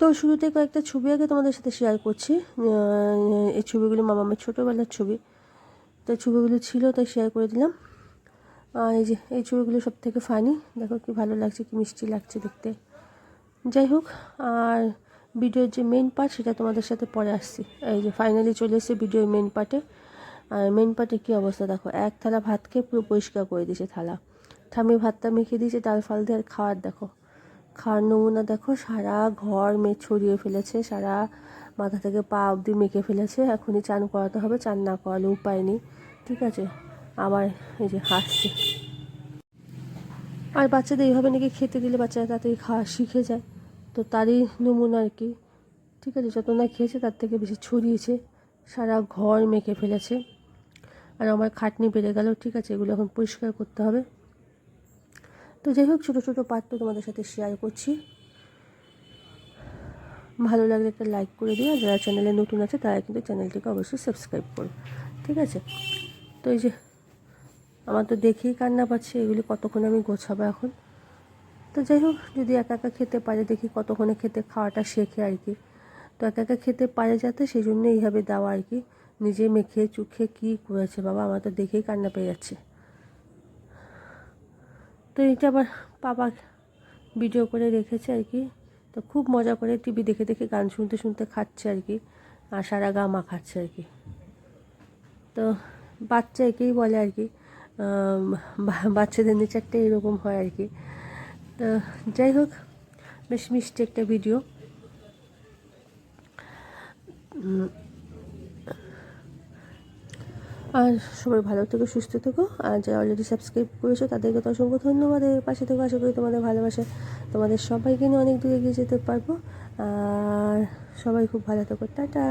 তো শুরুতে কয়েকটা ছবি আগে তোমাদের সাথে শেয়ার করছি। এই ছবিগুলো মামামের ছোটোবেলার ছবি। তো ছবিগুলো ছিল, তাই শেয়ার করে দিলাম। এই যে, এই ছবিগুলো সব থেকে ফানি দেখো কি ভালো লাগছে, কি মিষ্টি লাগছে দেখতে। যাই হোক, আর ভিডিওর যে মেন পার্ট সেটা তোমাদের সাথে পরে আসছি। এই যে ফাইনালি চলে এসেছে ভিডিওর মেন পার্টে আর মেন পার্টে কী অবস্থা দেখো, এক থালা ভাত খেয়ে পুরো পরিষ্কার করে দিয়েছে থালা। ঠামি ভাতটা মেখে দিয়েছে, ডাল ফাল দিয়ে আর খাওয়ার, দেখো। খাওয়ার নমুনা দেখো, সারা ঘর মেয়ে ছড়িয়ে ফেলেছে, সারা মাথা থেকে পা অবধি মেখে ফেলেছে, এখনই চান করাতে হবে, চান না করালে উপায় নেই, ঠিক আছে? আবার এই যে হাসছে। আর বাচ্চাদের এইভাবে নাকি খেতে দিলে বাচ্চারা তাড়াতাড়ি খাওয়া শিখে যায়, তো তারই নমুনা আর কি, ঠিক আছে? যত না খেয়েছে তার থেকে বেশি ছড়িয়েছে, সারা ঘর মেখে ফেলেছে। আর আমার খাটনি বেড়ে গেল, ঠিক আছে? এগুলো এখন পরিষ্কার করতে হবে। তো যাই হোক, ছোটো ছোটো তো তোমাদের সাথে শেয়ার করছি। ভালো লাগলে একটা লাইক করে দিও, আর যারা চ্যানেলে নতুন আছে, তারা কিন্তু চ্যানেলটিকে অবশ্যই সাবস্ক্রাইব করো, ঠিক আছে? তো এই যে, আমার তো দেখেই কান্না পাচ্ছে, এগুলি কতক্ষণ আমি গোছাবো এখন? তো যাই হোক, যদি একা একা খেতে পারে, দেখি কতক্ষণে খেতে খাওয়াটা শেখে আর কি। তো একা একা খেতে পারে যাতে সেই জন্য এইভাবে দেওয়া আর কি। নিজে মেখে, চুখে কী করেছে বাবা, আমার তো দেখেই কান্না পেয়ে যাচ্ছে। তো এটা আবার বাবা ভিডিও করে রেখেছে আর কি। তো খুব মজা করে টিভি দেখে দেখে গান শুনতে শুনতে খাচ্ছে আর কি। আর সারা গা মা খাচ্ছে আর কি। তো বাচ্চা একেই বলে আর কি। বাচ্চাদের নেচারটা এরকম হয় আর কি। তো যাই হোক, বেশ মিষ্টি একটা ভিডিও আর সবাই ভালো থেকো, সুস্থ থেকো। আর যারা অলরেডি সাবস্ক্রাইব করেছ, তাদেরকে তো অসংখ্য ধন্যবাদ। এর পাশে থেকে, আশা করি তোমাদের ভালোবাসা, তোমাদের সবাইকে নিয়ে অনেক দূরে এগিয়ে যেতে পারব। আর সবাই খুব ভালো থেকো। টাটা!